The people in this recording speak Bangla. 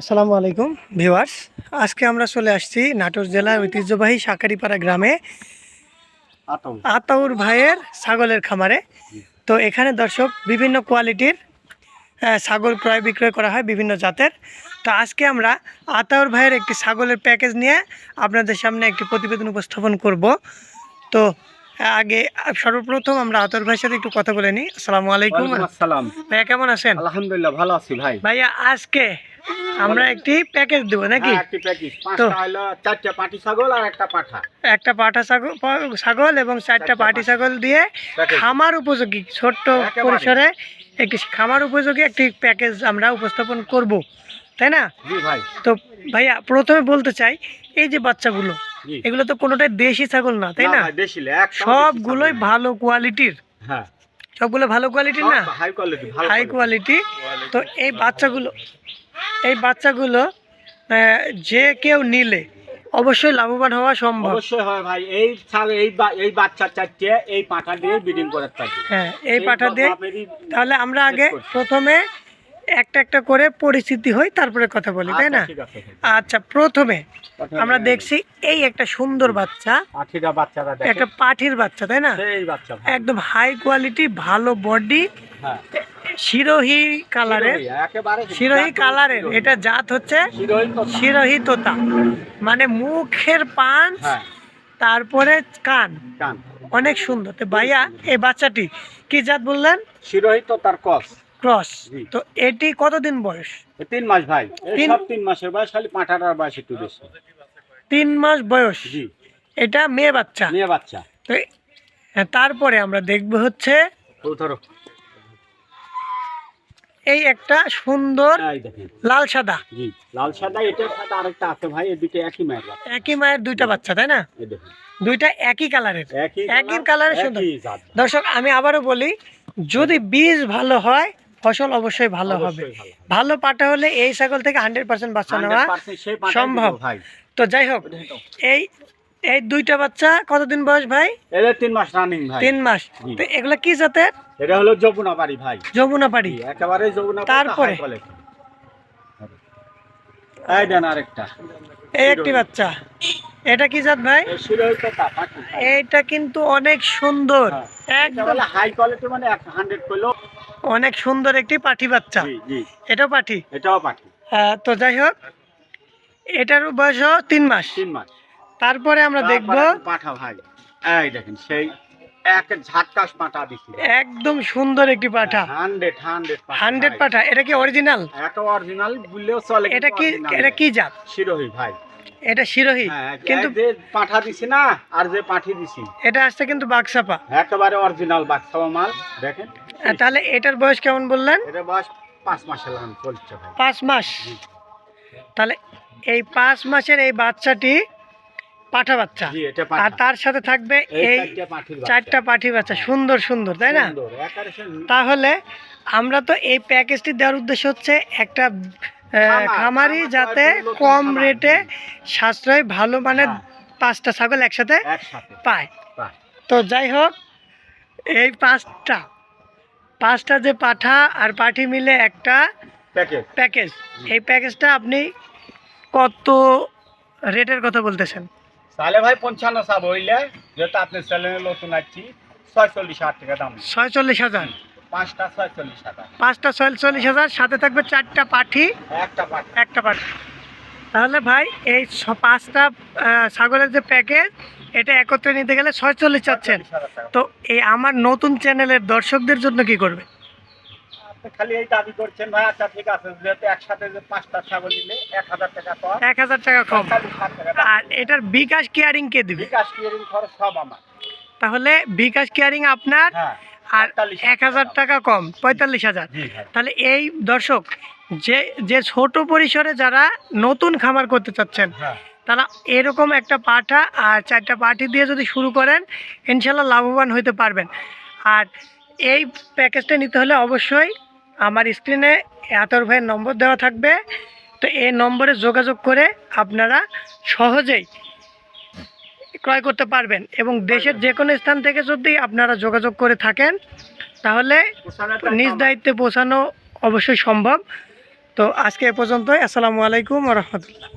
আসসালামু আলাইকুম ভিউয়ার্স। আজকে আমরা চলে আসছি নাটোর জেলার ঐতিহ্যবাহী সাকারিপাড়া গ্রামে আতাউর ভাইয়ের ছাগলের খামারে। তো এখানে দর্শক বিভিন্ন কোয়ালিটির ছাগল ক্রয় বিক্রয় করা হয় বিভিন্ন জাতের। তো আজকে আমরা আতাউর ভাইয়ের একটি ছাগলের প্যাকেজ নিয়ে আপনাদের সামনে একটি প্রতিবেদন উপস্থাপন করব। তো আগে সর্বপ্রথম আমরা আতাউর ভাইয়ের সাথে একটু কথা বলে নিই। আসসালামু আলাইকুম। আসসালাম। ভাইয়া কেমন আছেন? আলহামদুলিল্লাহ ভালো আছি ভাই। ভাইয়া আজকে আমরা একটি প্যাকেজ দেবো নাকি? হ্যাঁ, একটি প্যাকেজ পাঁচটা হলো চারটা পাটি ছাগল আর একটা পাঠা। একটা পাঠা ছাগল ছাগল এবং চারটা পাটি ছাগল দিয়ে খামার উপযোগী ছোট্ট পরিসরে একটি খামার উপযোগী একটি প্যাকেজ আমরা উপস্থাপন করব। তাই না? ভাই। তো ভাইয়া প্রথমে বলতে চাই এই যে বাচ্চাগুলো এগুলো তো কোনোটাই দেশি ছাগল না তাই না সবগুলোই ভালো কোয়ালিটির হ্যাঁ। সবগুলো ভালো কোয়ালিটির না? হাই কোয়ালিটি হাই কোয়ালিটি তো এই বাচ্চাগুলো এই বাচ্চাগুলো যে কেউ নিলে অবশ্যই লাভবান হওয়া সম্ভব। অবশ্যই হয় ভাই। এই ছাগল এই বা- এই বাচ্চা চারটে এই পাঠা দিয়ে ব্রিডিং করার হ্যাঁ এই পাঠা দিয়ে তাহলে আমরা আগে প্রথমে একটা একটা করে পরিস্থিতি হই তারপরে কথা বলি তাই না? আচ্ছা, ভাই। আচ্ছা প্রথমে আমরা দেখছি এই একটা সুন্দর বাচ্চা। একটা পাঠির বাচ্চা তাই না? একদম হাই কোয়ালিটি ভালো বডি হ্যাঁ। শিরোহি কালারের শিরোহী, কালারের। এটা জাত হচ্ছে শিরোহী তোতা। মানে মুখের পাঁচ হ্যাঁ। তারপরে কান। অনেক সুন্দর। তো ভাইয়া এই বাচ্চাটি কি জাত বললেন? শিরোহী তো তার কস ক্রস তো এটি কতদিন বয়স? তিন মাস ভাই। তিন- সব তিন মাসের বয়স খালি পাঁঠাটার বয়স একটু বেশি। তিন মাস বয়স। এটা মেয়ে বাচ্চা। মেয়ে বাচ্চা। তো তারপরে আমরা দেখব হচ্ছে এই একটা সুন্দর লাল সাদা। লাল সাদা এটা সাদা আরেকটা আছে ভাই এই দুটো একই মায়ের একই মায়ের দুইটা বাচ্চা তাই না? এই দেখেন। দুইটা একই কালারের। একই কালারের সুন্দর। দর্শক আমি আবারও বলি যদি বীজ ভালো হয় ফসল অবশ্যই ভালো হবে। ভালো পাটা হলে এই ছাগল থেকে হান্ড্রেড পার্সেন্ট বাচ্চা নেওয়া 100% সেই পাঁঠাই সম্ভব। তো যাই হোক এই এই দুইটা বাচ্চা কতদিন বয়স ভাই? এটা তিন মাস রানিং ভাই। তিন মাস। তো এগুলা কি জাতের? এটা হলো যমুনা বাড়ি ভাই। যমুনা পাড়ি। একেবারে যমুনা তারপরে? এই দেন আরেকটা। এই একটি বাচ্চা। এটা কি জাত ভাই? এইটা কিন্তু অনেক সুন্দর। হ্যাঁ। একদম। হাই কোয়ালিটি মানে অনেক সুন্দর একটি পাঠি বাচ্চা। এটাও পাঠি? এটাও পাখি আহ, তো যাই হোক এটার বয়স তিন মাস। তিন মাস। তারপরে আমরা দেখব পাঠা ভাই। এই দেখেন সেই এক ঝাটকাশ পাঠা দিছি। একদম সুন্দর একটি পাঠা। হান্ড্রেড হান্ড্রেড হান্ড্রেড পাঠা। এটা কি অরিজিনাল? এত অরিজিনাল বললেও চলে এটা কি এটা কি জাত? শিরোহী ভাই। এটা শিরোহি। হ্যাঁ কিন্তু যে পাঠা দিছি না আর যে পাঠি দিছি। এটা আসছে কিন্তু বাক্সাপা। একেবারে অরিজিনাল বাক্সাও মাল দেখেন। তাহলে এটার বয়স কেমন বললেন? এটা বয়স পাঁচ মাসের চলছে পাঁচ মাস। তাহলে এই পাঁচ মাসের এই বাচ্চাটি পাঠা বাচ্চা। আর তার সাথে থাকবে এই চারটা পাঠি বাচ্চা। সুন্দর সুন্দর তাই না? তাহলে আমরা তো এই প্যাকেজটি দেওয়ার উদ্দেশ্য হচ্ছে একটা খামারি যাতে কম রেটে সাশ্রয় ভালো মানের হ্যাঁ। পাঁচটা ছাগল একসাথে পায়। তো যাই হোক এই পাঁচটা পাঁচটা যে পাঠা আর পাঠি মিলে একটা প্যাকেজ। এই প্যাকেজটা আপনি কত রেটের কথা বলতেছেন? তাহলে ভাই পঞ্চান্ন সাব হইলে যেহেতু আপনি চ্যানেলে নতুন আসছি ছয়চল্লিশ হাজার টাকা দাম। ছয়চল্লিশ হাজার? পাঁচটা ছয়চল্লিশ হাজার। পাঁচটা ছয়চল্লিশ হাজার সাথে থাকবে চারটা পাঠি। একটা পাঠ। একটা পাঠি। তাহলে ভাই এই পাঁচটা ছাগলের যে প্যাকেজ এটা একত্রে নিতে গেলে ছয়চল্লিশ চাচ্ছেন। তো এই আমার নতুন চ্যানেলের দর্শকদের জন্য কি করবে খালি এই দাবি করছেন ভাই আচ্ছা ঠিক আছে যেহেতু একসাথে যে পাঁচটা ছাগল নিলে এক হাজার টাকা কম। এক হাজার টাকা কম। আর এটার বিকাশ কেয়ারিং কে দিবে? বিকাশ ক্লিয়ারিং খরচ সব আমার। তাহলে বিকাশ কেয়ারিং আপনার হ্যাঁ আর এক হাজার টাকা কম পঁয়তাল্লিশ হাজার। তাহলে এই দর্শক যে যে ছোট পরিসরে যারা নতুন খামার করতে চাচ্ছেন হ্যাঁ। তারা এরকম একটা পাঠা আর চারটা পাঠি দিয়ে যদি শুরু করেন ইনশাল্লাহ লাভবান হতে পারবেন। আর এই প্যাকেজটা নিতে হলে অবশ্যই আমার স্ক্রিনে আতর ভাইয়ের নম্বর দেওয়া থাকবে। তো এই নম্বরে যোগাযোগ করে আপনারা সহজেই ক্রয় করতে পারবেন এবং দেশের যে কোনো স্থান থেকে যদি আপনারা যোগাযোগ করে থাকেন তাহলে নিজ দায়িত্বে পৌঁছানো অবশ্যই সম্ভব। তো আজকে এ পর্যন্তই। আসসালামু আলাইকুম রহমতুল্লাহ।